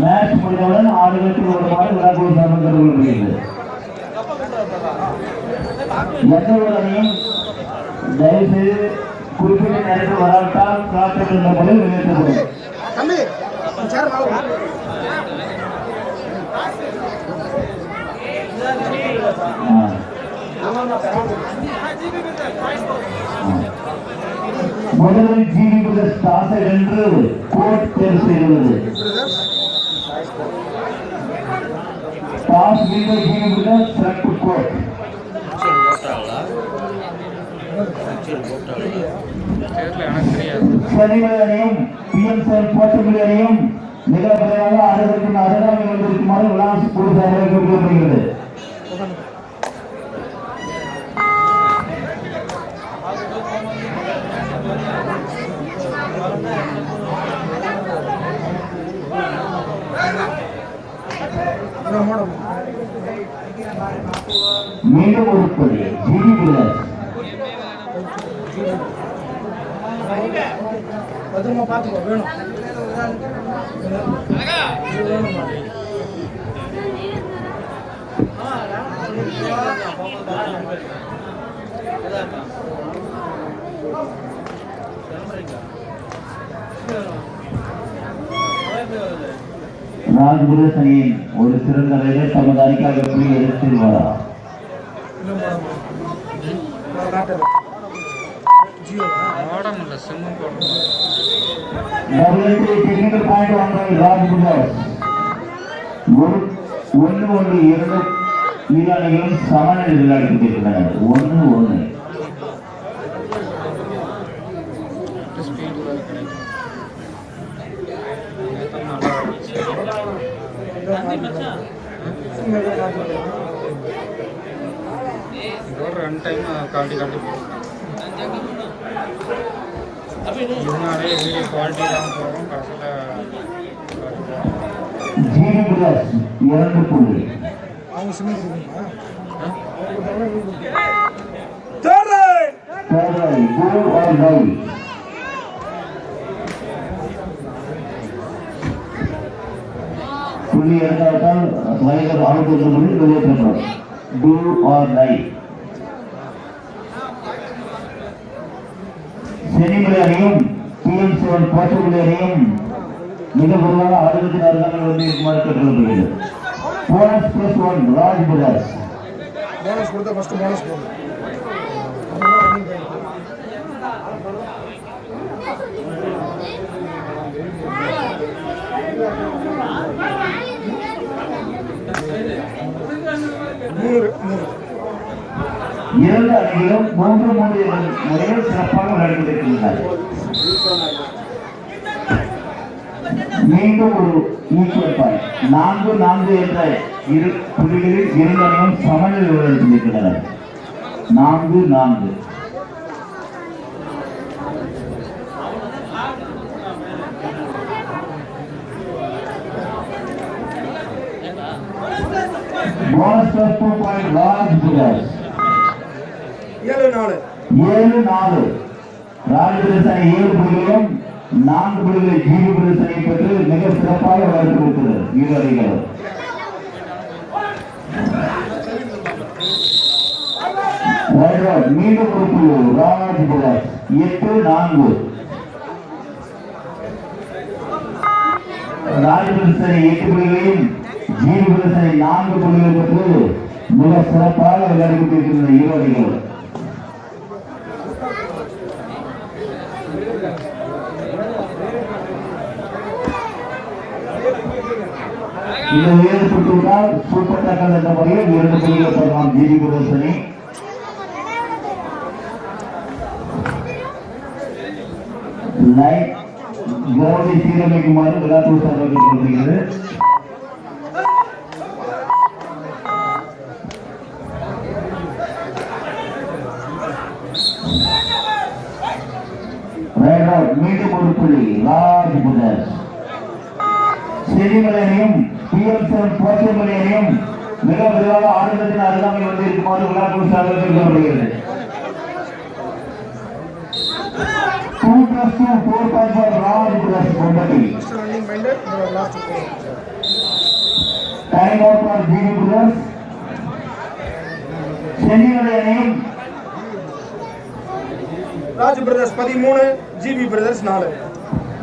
Match முடிந்தவுடன் ஆடுகளுக்கு ஒரு மாடு விழாக்குழு சார்பில் கண்டுகொள்ளப்படுகிறது எந்த ஒரு அணியும் தயவுசெய்து குறிப்பிட்ட நேரத்தில் வராவிட்டால் காத்திருக்கின்ற என்ற முறையில் வெளியேற்றப்படும் தம்பி ஆ. முதலில் ஜிவி பிரதர்ஸ் என்று கோட் தேர்வு செய்கிறது டாஸ் வீரர் ஜிவி பிரதர்ஸ் கோட் தெரியல எனக்கு தெரியாது சனிமலை மிக விரைவாக வந்திருக்குமாறு விளாஸ் மீண்டும் ஒரு படி பத்திரமா பார்த்துக்கோ வேணும் பிரதர்ஸ் அணியின் ஒரு சிறந்த வீரர் தமது அணிக்காக புள்ளி எடுத்து செல்வாரா இன்னும் மூட போ. நான் காட்டுறேன். ஜியோ மாடம் இல்லை சிம்மம் ஒரு டெக்னிக்கல் பாயிண்ட் வாங்க ராஜ் பிரதர்ஸ் ஒரு ஒன்று ஒன்று இரண்டு இரு சமநிலை விளையாடி கொண்டிருக்கின்றனர். ஒன்று ஒன்று. போகிறோம் கடைசியில் ஜிவி பிரதர்ஸ் இரண்டு புள்ளி அவங்க சிமெண்ட் கொடுக்கணுமா தேர்டை குரு ஆர் டை புள்ளி எடுத்தால் வயது அறுபத்தி புள்ளி வெளியேற்றப்படும் டூ ஆர் டை சென்னிமலை அணியும் பிஎம் செவன் அணியும் மிக விரைவாக ஆயிரத்தி அறுநூறு வந்து இருக்குமாறு கேட்டுக்கொள்ளப்படுகிறது bonus plus one Raj brothers bonus கொடுத்தா ஃபர்ஸ்ட் போனஸ் நூறு நூறு இரண்டு அணிகளும் மூன்று மூன்று முறையில் சிறப்பாக விளையாடி கொண்டிருக்கின்றனர் மீண்டும் ஒரு ஈக்குவல் பாயிண்ட் நான்கு நான்கு என்ற இரு புள்ளிகளில் இரண்டு அணியும் சமநிலை விளையாடி கொண்டிருக்கின்றனர் நான்கு நான்கு. Master two point large figures ஏழு நாலு. ஏழு நாலு. ராஜபிரசனை ஏழு புள்ளிகளும் நான்கு புள்ளிகளை ஜீவி பிரசனை பெற்று மிக சிறப்பாக வளர்த்து கொடுக்கிறது இரு மீண்டும் ஒரு புள்ளி. ராஜ் புகர்ஸ் எட்டு நான்கு. ராஜபிரசனை எட்டு புள்ளிகளையும் ஈடுபடுத்த நான்கு புள்ளிகள் பெற்று மிக சிறப்பாக விளையாடி கொண்டிருக்கின்ற ஈரோடிகள் இந்த சூப்பர் டக்கல் என்ற முறையில் இரண்டு புள்ளிகள் பெறலாம். ஜிடி பிரதர்சனி லைட் கிரௌண்டை சீரமைக்குமாறு விளையாட்டு Right out, மீண்டும் ஒரு புள்ளி ராஜ் புதர் செடிமலையனையும் பிஎம்சன் போச்சமலையனையும் மிக விரைவாக ஆடுகளத்தின் அருகாமை வந்து இருக்குமாறு விழாக்குழு சார்பாக கேட்கப்படுகிறது two plus two four point five Raj plus Pombatti first running minded last four time out for GB brothers Chennimalai அணியும் ராஜ் பிரதர்ஸ் பதிமூணு ஜிபி பிரதர்ஸ் நாலு.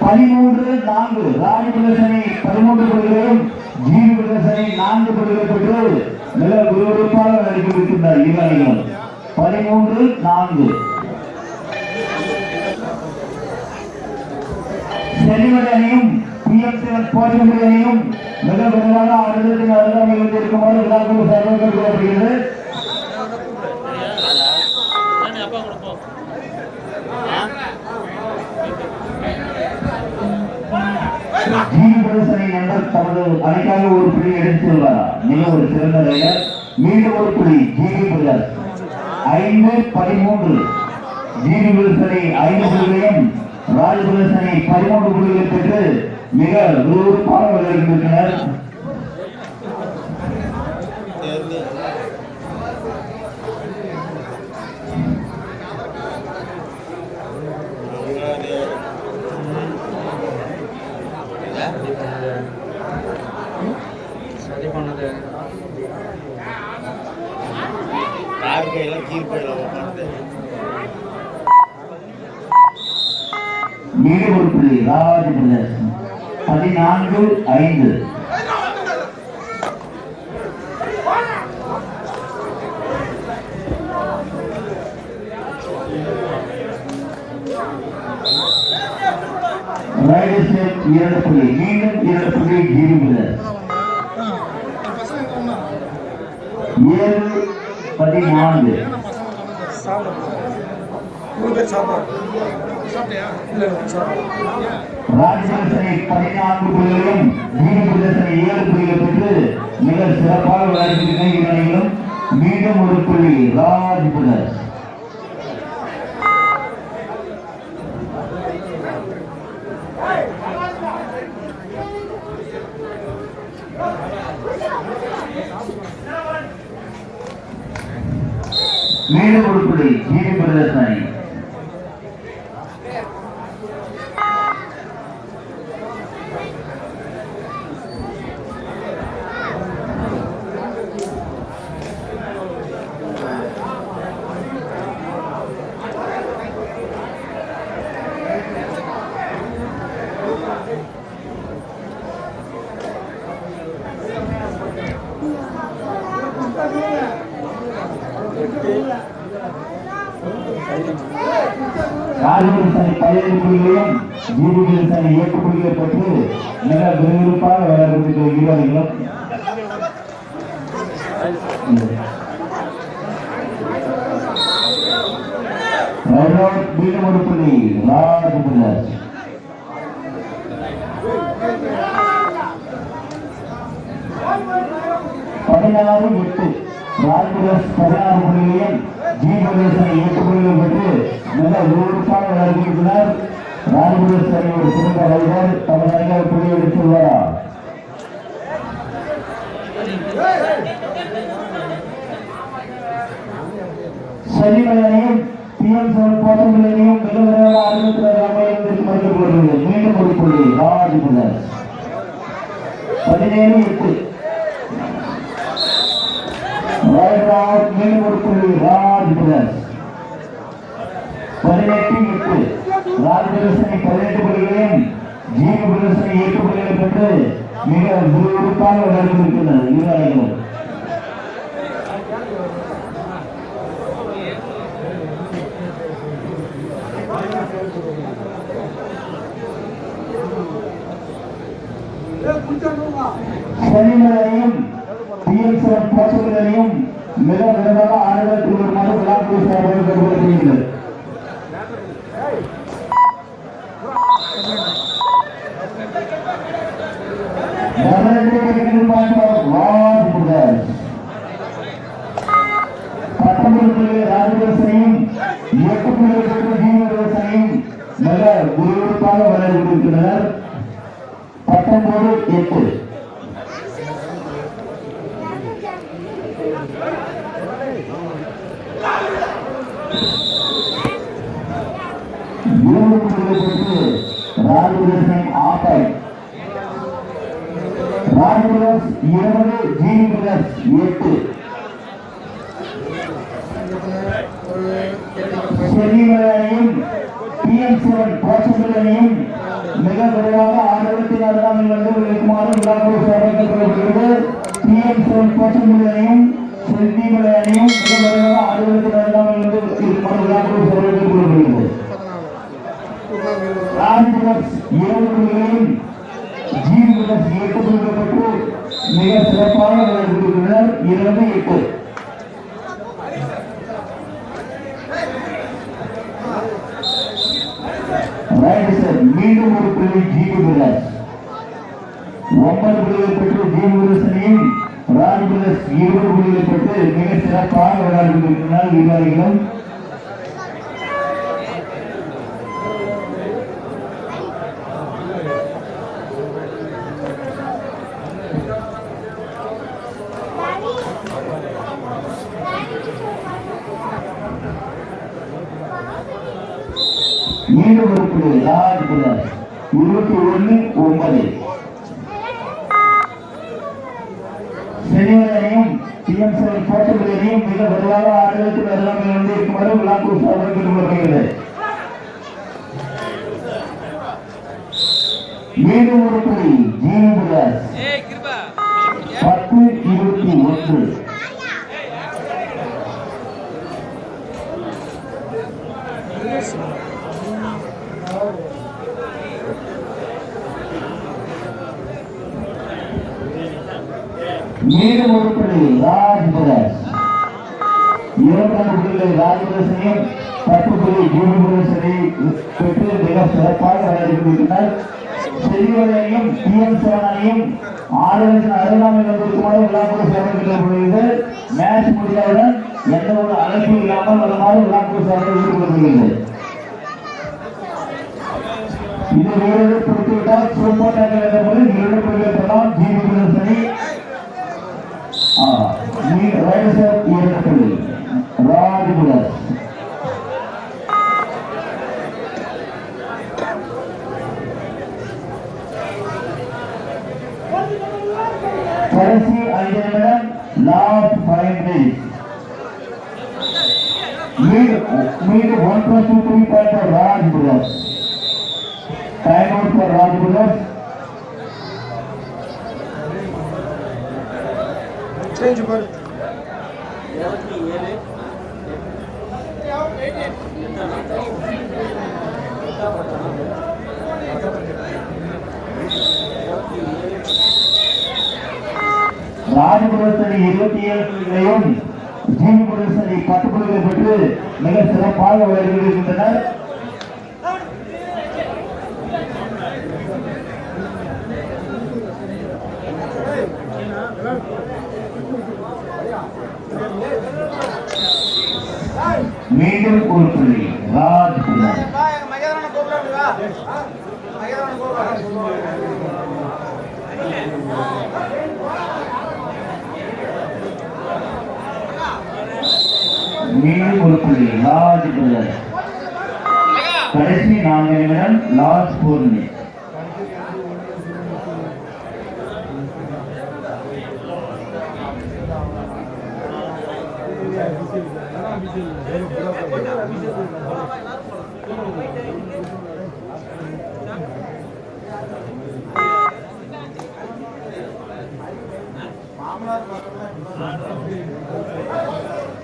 பதிமூன்று நான்கு. ராஜ் பிரதர்ஸ் அணி பதிமூன்று புள்ளிகளும் ஜிபி பிரதர்ஸ் அணி நான்கு புள்ளிகள் பெற்று மிக விறுவிறுப்பாக நடிக்கிருக்கின்றனர் இரு அணிகளும். பதிமூன்று நான்கு. சென்னிமலை அணியும் பிஎம் அணியும் மிக விரைவாக அடுத்ததின் அருகாமையில் இருக்குமாறு விழாக்குழு சார்பாக கூறப்படுகிறது ஜீவி நண்பர் தமது அணிக்காக ஒரு புள்ளி எடுத்து மிக ஒரு சிறந்த ரைடர் மீண்டும் ஒரு புள்ளி. ஜிவி பிரதர் ஐந்து பதிமூன்று. ஜிவி பிரதர்சனை ஐந்து புள்ளிகளையும் ராஜ் பிரதர்சனை பதிமூன்று புள்ளிகளை பெற்று மிக விறுவிறுப்பாக விளையாடுகின்றனர் ஒரு பிரதர்ஸ் பதினான்கு ஐந்து. இரண்டு புள்ளி மீண்டும் இரண்டு புள்ளி பிரதர்ஸ் ஏழு பதினான்கு. ராஜசேனை பதினான்கு புள்ளிகளும் ஜீவி ஏழு புள்ளிகள் பெற்று மிக சிறப்பாக விளையாடுகின்றன இரு மீண்டும் ஒரு புள்ளி ராஜபுதர் மீண்டும் ஒரு புள்ளி ஜிவி பிரதர்ஸ் அணி ராஜபிரசனை பதினைந்து புள்ளிகளையும் ஜிபி பிரசனை எட்டு புள்ளிகளை பெற்று மிக விறுவிறுப்பாக விளையாடுகின்ற இரு அணிகளும் ரைடர் மீண்டும் ஒரு புள்ளி ராஜ் பிரதர்ஸ் பதினாறு எட்டு ராஜ்பிரஸ் பதினாறு புள்ளிகளையும் ஜி பிரதேசனை எட்டு புள்ளிகள் பெற்று மிக விறுவிறுப்பாக விளையாடுகின்றனர் ராஜ்பிரஸ் அணி ஒரு சிறந்த ரைடர் தமது அணிகள் புள்ளி எடுத்துள்ளாரா அணியும் பிஎம் செவன் மிக விரைவாக ஆரம்பத்தில் அமைந்திருக்கு மறுக்கப்படுகிறது மீண்டும் ஒரு புள்ளி. ராஜ் பிரதர்ஸ் பதினேழு எட்டு. மீண்டும் ஒரு புள்ளி. ராஜ் பிரதர்ஸ் பதினெட்டு எட்டு. பதினெட்டு புள்ளிகளையும் எட்டு புள்ளிகளை பெற்று மிக விறுவிறுப்பாக விளையாடிருக்கின்றனர் இரு சனிகளையும் சனிமலையும் பிஎஸ்எஃப் மிக விரைவாக ஆயிரத்தி ஒரு மாதம் விழாக்குழு சார்பாக கருதப்படுகிறது பத்தொன்பது புள்ளி ராஜதேசனையும் எட்டு புள்ளி ஜீவதேசனையும் மிக விறுவிறுப்பாக விளையாடி கொண்டிருக்கின்றனர் பத்தொன்பது எட்டு இருபது பிரதர்ஸ் ஆட்டை ராஜ் பிரதர்ஸ் இருபது ஜிவி பிரதர்ஸ் எட்டு ஒரு கேள்வி செல்லிமலையும் பிஎம் செவன் கோச்சங்களையும் மிக விரைவாக ஆயிரத்தி நான்காம் வந்து இருக்குமாறு விழாக்குழு சேர்க்கப்படுகிறது பிஎம் செல் கோச்சங்களையும் செல்லிமலையையும் மிக விரைவாக அறுபத்தி ரெண்டாம் வந்து ஏழு எட்டு புள்ளிகள் மிக சிறப்பாக விளையாடுகின்றனர் எட்டு ரைட் சார் மீண்டும் ஒரு புள்ளி ஜீவிபிரஸ் ஒன்பது புள்ளிகள் பெற்று ஜீவிபிரசனையும் ராஜ்பிரஸ் இருபது புள்ளிகள் பெற்று மிக சிறப்பாக விளையாடுகின்றனர் விவரிகளும் மீண்டும் ஒரு இருபத்தி ஒன்று ஒன்பது. செனிவரையும் பிஎம்சி போட்டிகளையும் மிக வலுவாக ஆடுகளுக்கு வருவாங்க என்று இருக்குமாறு விழாக்குழு சார்பில் கேட்டுக்கொள்கிறது மீண்டும் ஒரு புள்ளி ஜீவிபிரஸ் பத்து இருபத்தி ஒன்று Thank you. மீண்டும் ஒரு புள்ளி ராஜ்பிரஸ் இரண்டாம் புள்ளிகளை ராஜபிரசனையும் பத்து புள்ளி ஜீவிபிரசனை பெற்று மிக சிறப்பாக விளையாடுகின்றனர் செல்வனையும் டி எம் ஆறு ஆளுநர் அருகாமல் வந்திருக்குமாறு விழாக்குழு சேர்க்கப்படுகிறது மேட்ச் முடிந்தவுடன் எந்த ஒரு அழைப்பு இல்லாமல் வருமாறு விழாக்குழு சேர்க்க ஈடுபடுகிறது இது வீரர்கள் பிடித்துவிட்டால் சூப்பர் டேக்கல் என்ற முறையில் இரண்டு புள்ளிகள் பெறலாம் ஜீவிபிரசனை right Wednesday, April, Rajbulas. Teresi Aydan Madam, last five days. Lead, lead one plus two three point for Rajbulas. Time out for Rajbulas. Change your change பாரு ராஜபுரத்தடி இருபத்தி ஏழு புள்ளிகளையும் ஜீவபுரத்தடி பத்து புள்ளிகளை பெற்று மிக சிறப்பாக வருகின்றனர் மீண்டும் ஒரு புள்ளி ராஜ்குமார் மீண்டும் ஒரு புள்ளி ராஜ்குமார் கடைசி நான்கு நிமிடம் லாஸ்ட் மாமனார் மினிட்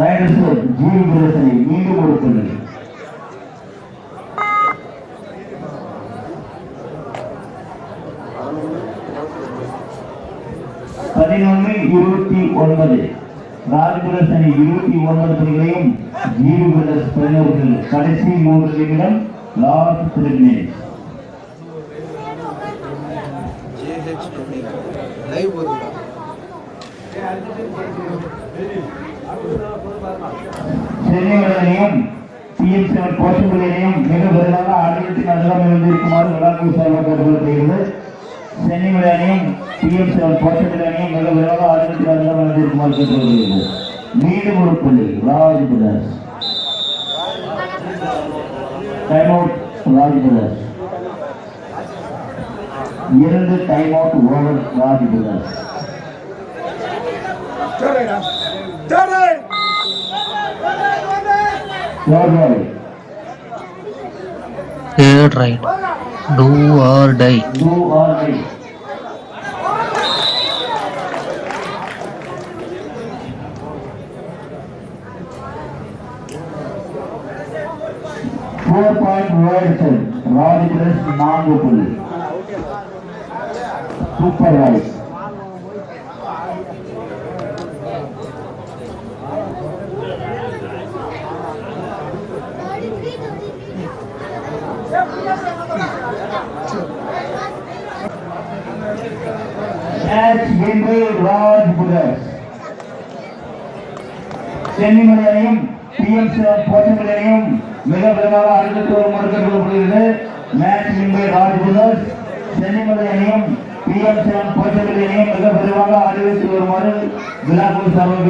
ரைடர்ஸ் ஜீவி பிரசனை மீண்டும் ஒரு புள்ளி பதினொன்று இருபத்தி ஒன்பது. ராஜபுரஸ் அணி இருபத்தி ஒன்பது புள்ளிகளையும் ஜீவி பிரதர்ஸ் பதினோரு கடைசி மூன்று நிமிடம் லாஸ்ட் த்ரீ மினிட்ஸ் லைவ் சென்னையுடனையும் பிஎம் செவன் கோஷங்களிலையும் மிக விரைவாக ஆலயத்தின் அருகாமையில் இருந்திருக்குமாறு விழாக்குழு சார்பாக கேட்டுக்கொள்ளப்படுகிறது சென்னிமலை அணியும் பிஎம் செவன் போச்சத்தில் அணியும் மிக விரைவாக ஆலயத்தின் அதிகம் இருந்திருக்குமாறு கேட்டுக்கொள்கிறது. மீண்டும் ஒரு புள்ளி. Raj brothers time out Raj brothers இரண்டு time out over Raj brothers third Third right. Do or die. do or die. Four point Robertson, right match வென்று ராஜ் புதர்ஸ் சென்னிமலை அணியும் பிஎம் போச்சமலை மிக விரைவாக அடுத்த ஒரு முடக்கப்படுகிறது மேட்ச் மும்பை ராஜ் புதர்ஸ் சென்னிமலை அணியும் பிஎம் போச்சமலை மிக விரைவாக அறிவித்து வருமாறு விழாக்குழு